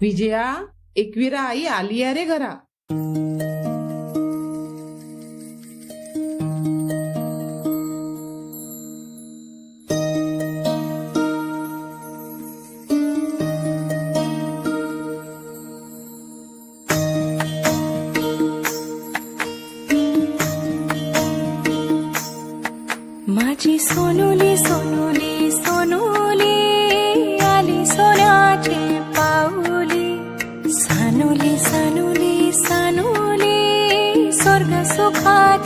विजया एकविरा आई आली अरे घरा. ुनि सनूनि स्वर्ग सुखा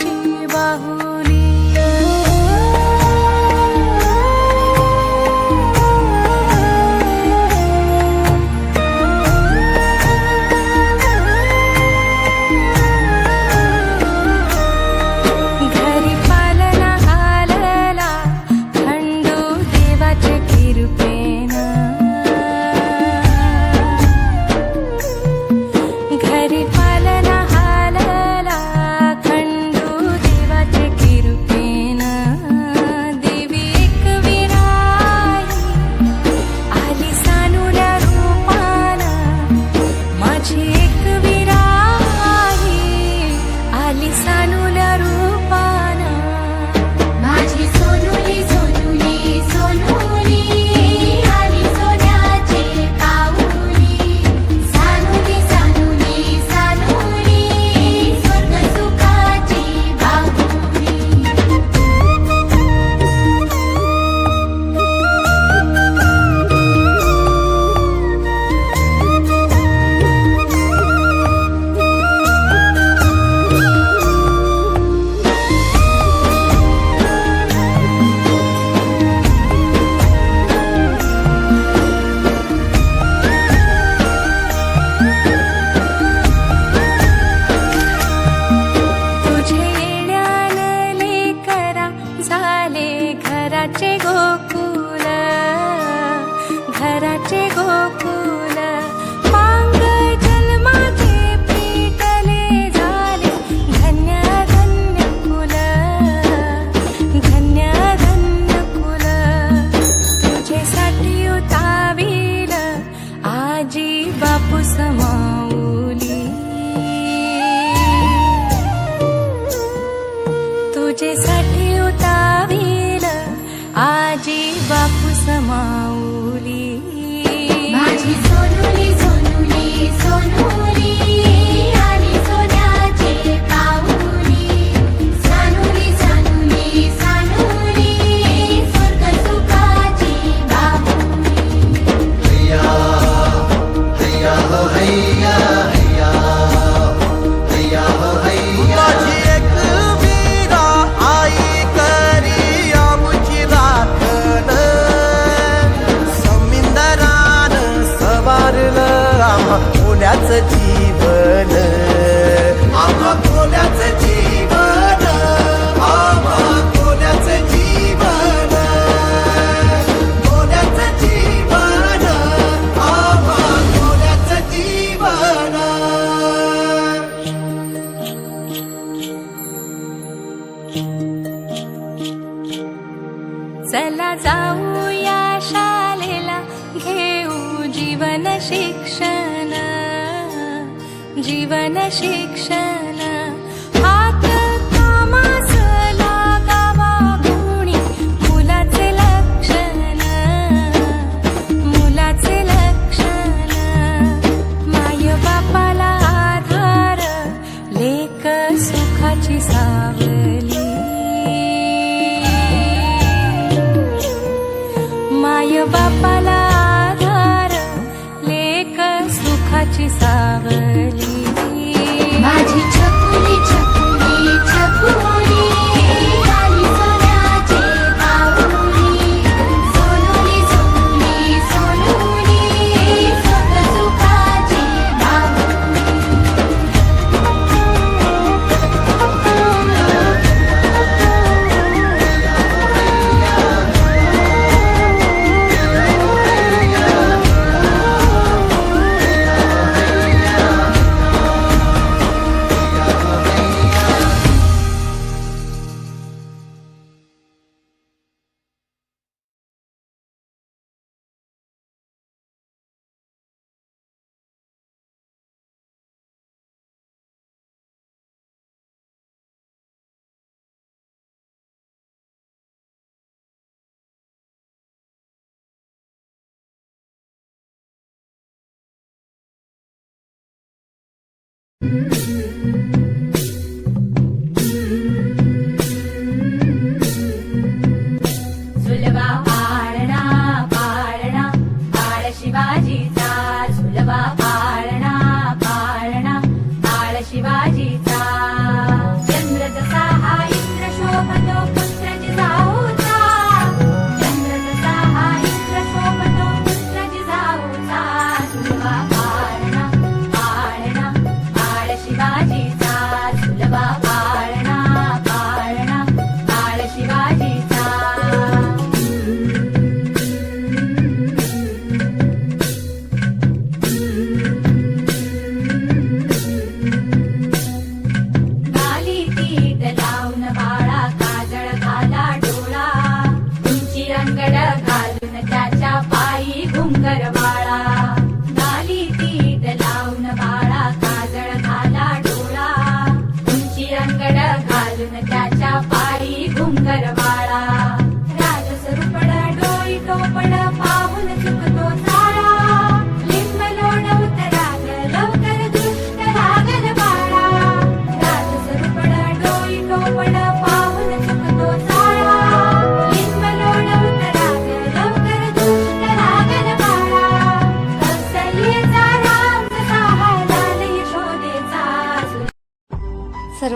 Música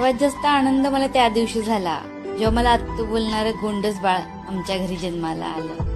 सर्वात जास्त आनंद मला त्या दिवशी झाला जेव्हा मला आत्तू बोलणारं गोंडस बाळ आमच्या घरी जन्माला आलं.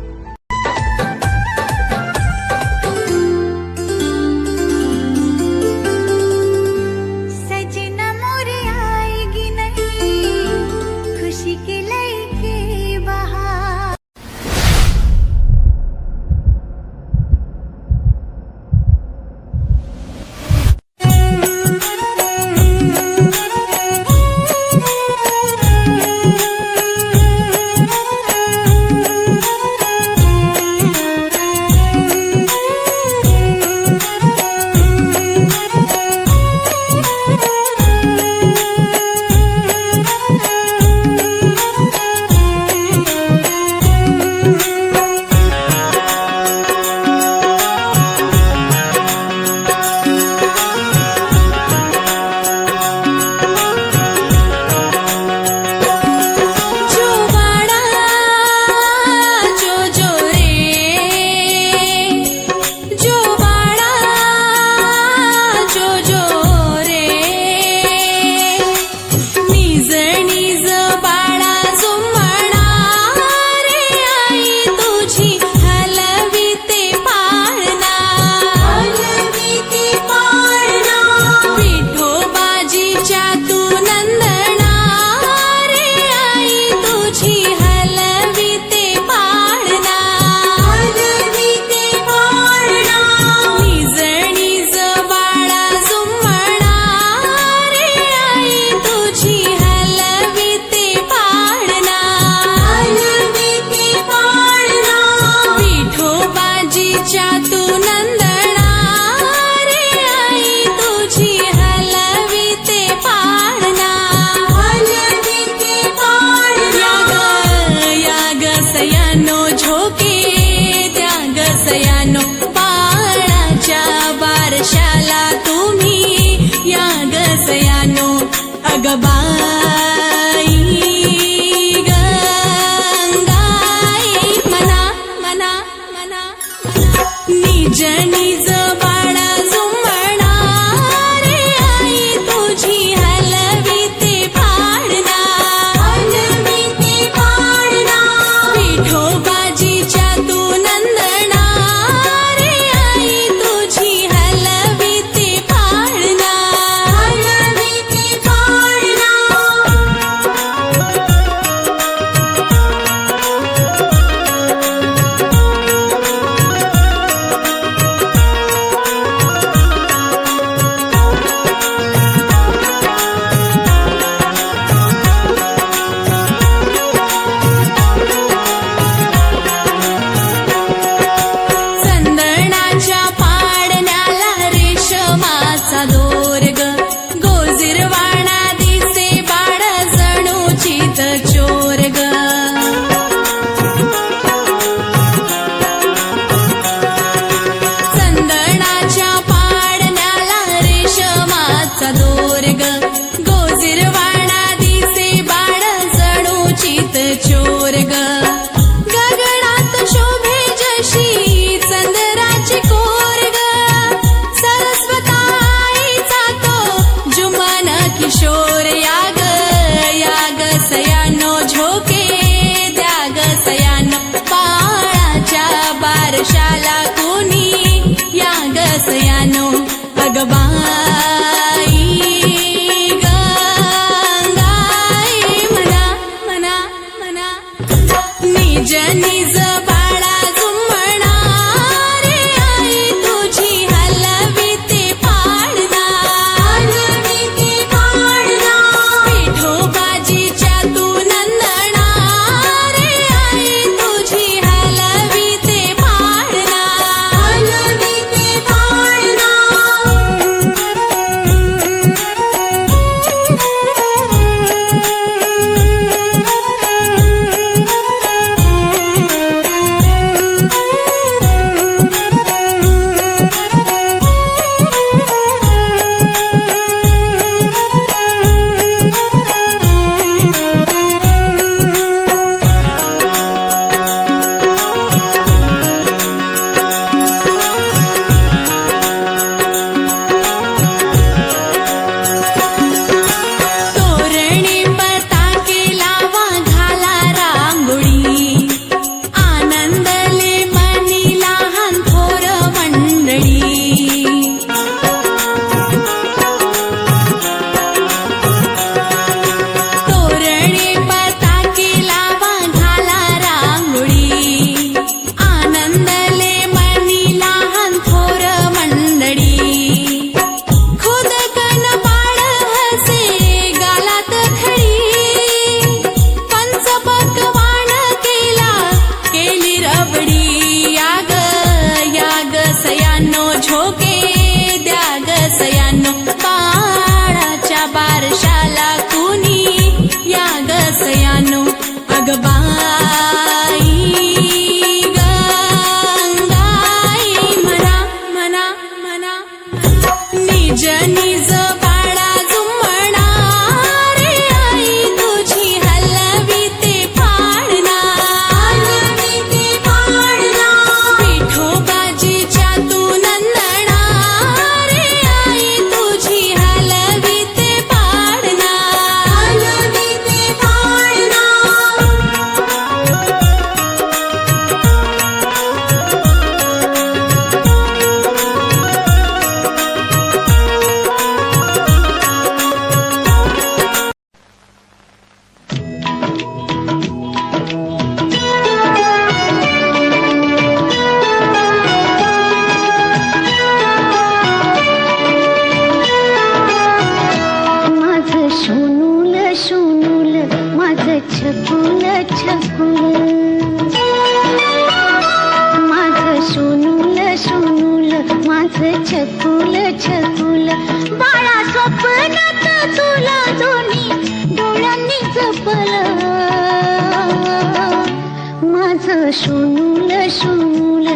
शोनूल शोनूल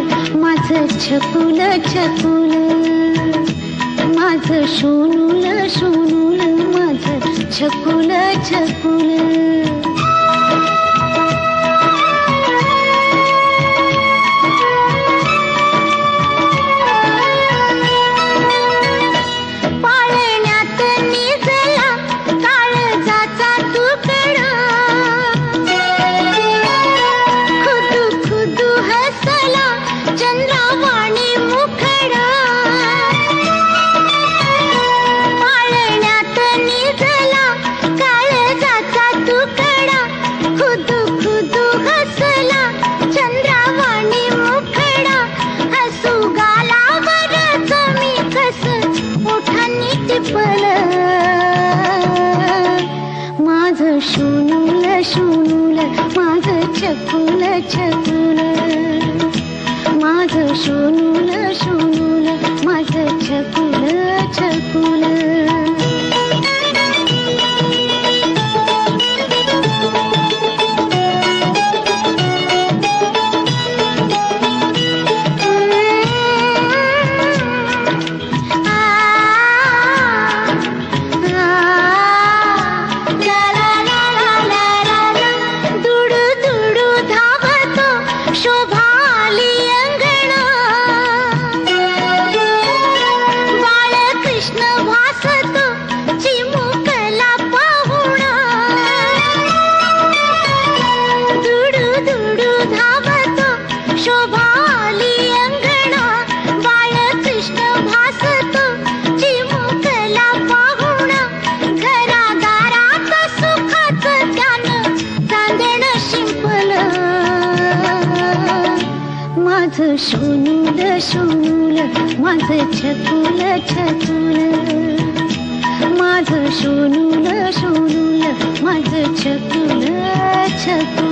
माझं छकुल छकुल माझं शोनूल शोनूल माझं छकुल छकुल शोभा छकुल माझं शोनूल शोनूल माझं छकुल छकुल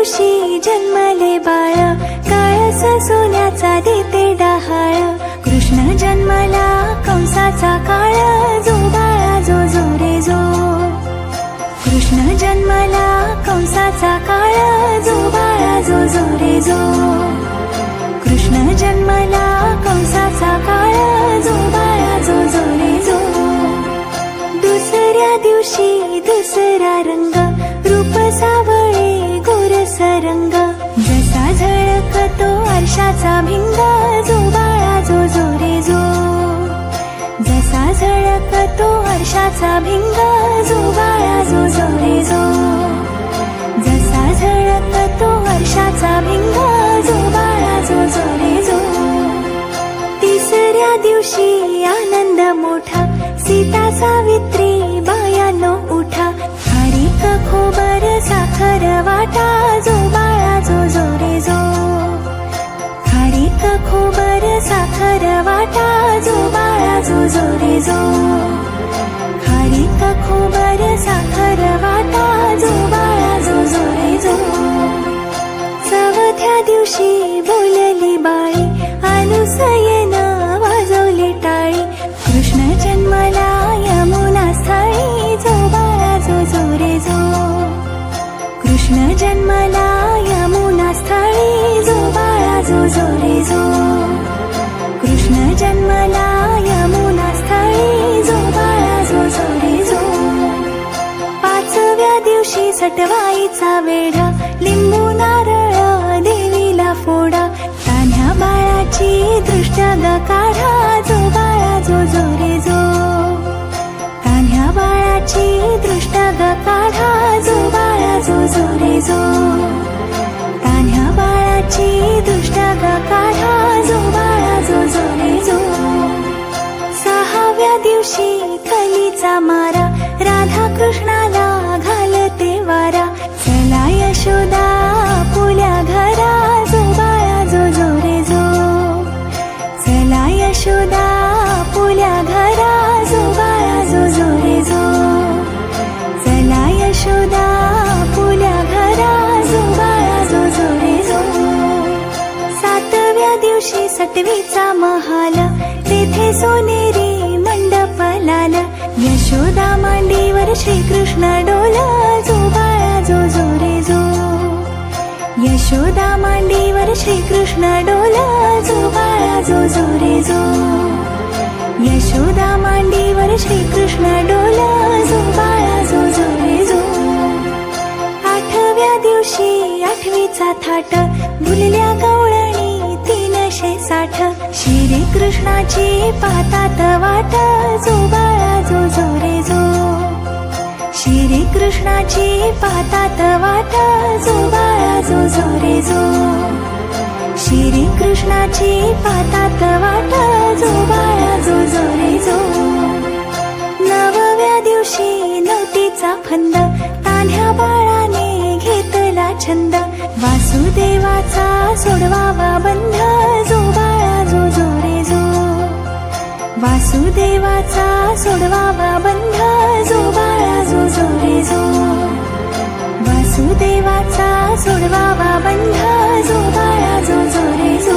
दिवशी जन्मले बाळ. काळसा सोन्याचा देते डहाळ. कृष्ण जन्मला कंसाचा काळ. जो बाळा जो जो रे जो. कृष्ण जन्मला कंसाचा काळ. जो बाळा जो जो रे जो. कृष्ण जन्मला कंसाचा काळ. जो बाळा जो जो रे जो. दुसऱ्या दिवशी दुसरा रंग. रूप सावा आनंदाचा रंग जसा झळकतो वर्षाचा भिंग जो बाळा जो जोरे जो. जसा झळकतो वर्षाचा भिंग जो बाळा जो जोरे जो. जसा झळकतो वर्षाचा भिंग जो बाळा जो जोरे जो. तिसऱ्या दिवशी आनंद मोठा सीता सावित्री बायानो उठा. हरिक खोबर साखर वाटा जो बाळा जो जो. रे जो खारीक खोबर साखर वाटा जो बाळा जो जो. रे जो खारीक खोबर साखर वाटा जो बाळा जो जो. रे जो चवथ्या दिवशी बोलली बाई अनुसयन सटवाईचा वेढा लिंबू नारळ देवीला फोडा. तान्ह्या बाळाची दृष्ट्या ग काढा जो बाळा जो जो रे जो. तान्ह्या बाळाची दृष्ट्या ग काढा जो बाळा जो जो रे जो. तान्ह्या बाळाची दृष्ट्या ग काढा जो बाळा जो जो रे जो. सहाव्या दिवशी कलीचा मारा यशोदा मांडीवर श्रीकृष्ण डोला जो बाळा जो जो रे जो. यशोदा मांडीवर श्रीकृष्ण डोला जो बाळा जो जो रे जो. आठव्या दिवशी आठवीचा थाट भुलल्या गवळणी तीनशे साठ. श्री कृष्णाची पातात वाट जो बाळा जो जो रे जो. श्री कृष्णाची पातात वाट जो बाळा जो जो रे जो. श्री कृष्णाची पातात वाट जो बाळा जो जो रे जो. नवव्या दिवशी नवतीचा फंद तान्ह्या बाळाने घेतला छंद. वासुदेवाचा सोडवावा बंध जो बाळा वासुदेवाचा सोडवावा बंध जो बाळा जो जो रे जो. वासुदेवाचा सोडवावा बंध जो बाळा जो जो रे जो.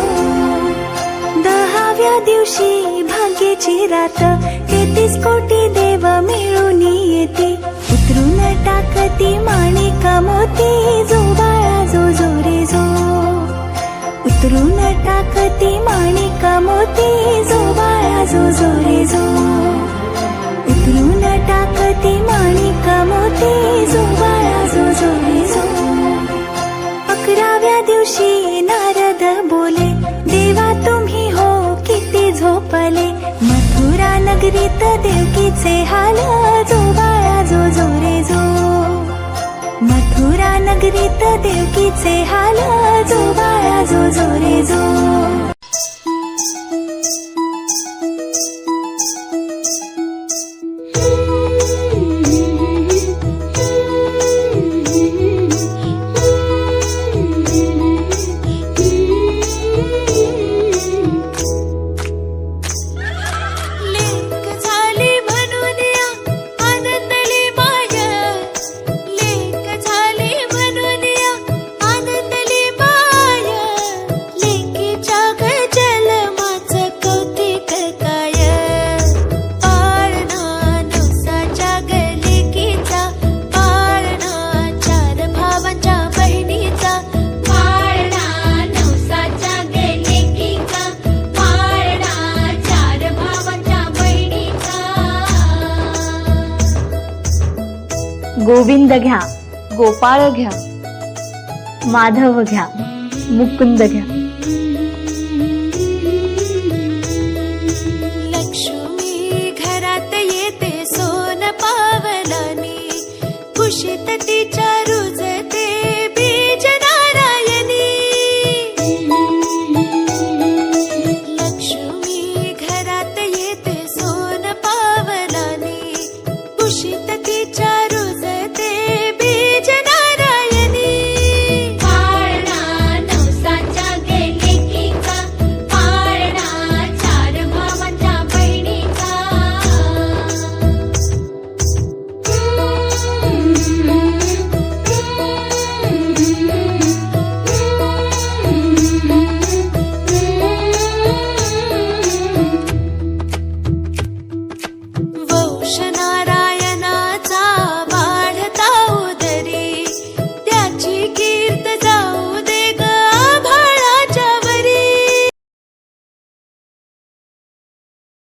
दहाव्या दिवशी भाग्याची रात तेहतीस कोटी देव मिळून येते. उतरून टाकती माणिक मोती जो बाळा जो जो रे जो. उतरून टाकती माणिक मोती जो बाळा जो जो रे जो. उतरून टाकती माणिक मोती जो बाळा जो जो रे जो. अकराव्या दिवशी नारद बोले देवा तुम्ही हो किती झोपले. मथुरा नगरीत देवकीचे हाल जो बाळा जो जो रे जो. मथुरा नगरीत देवकीचे हाल जो बाळा जो जो. गोविंद घ्या गोपाळ घ्या माधव घ्या मुकुंद घ्या.